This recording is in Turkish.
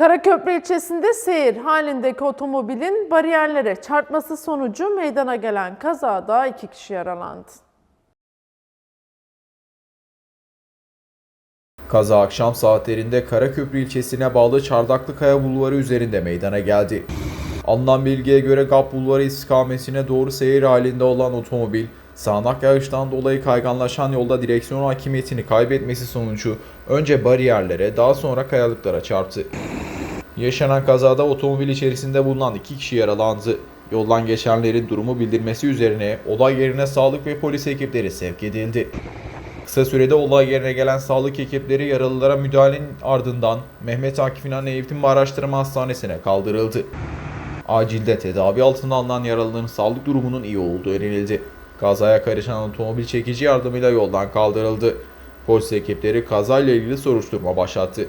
Karaköprü ilçesinde seyir halindeki otomobilin bariyerlere çarpması sonucu meydana gelen kazada iki kişi yaralandı. Kaza akşam saatlerinde Karaköprü ilçesine bağlı Çardaklıkaya Bulvarı üzerinde meydana geldi. Alınan bilgiye göre GAP Bulvarı istikametine doğru seyir halinde olan otomobil, sağanak yağıştan dolayı kayganlaşan yolda direksiyon hakimiyetini kaybetmesi sonucu önce bariyerlere daha sonra kayalıklara çarptı. Yaşanan kazada otomobil içerisinde bulunan iki kişi yaralandı. Yoldan geçenlerin durumu bildirmesi üzerine olay yerine sağlık ve polis ekipleri sevk edildi. Kısa sürede olay yerine gelen sağlık ekipleri yaralılara müdahalenin ardından Mehmet Akif İnan Eğitim ve Araştırma Hastanesi'ne kaldırıldı. Acilde tedavi altına alınan yaralıların sağlık durumunun iyi olduğu öğrenildi. Kazaya karışan otomobil çekici yardımıyla yoldan kaldırıldı. Polis ekipleri kazayla ilgili soruşturma başlattı.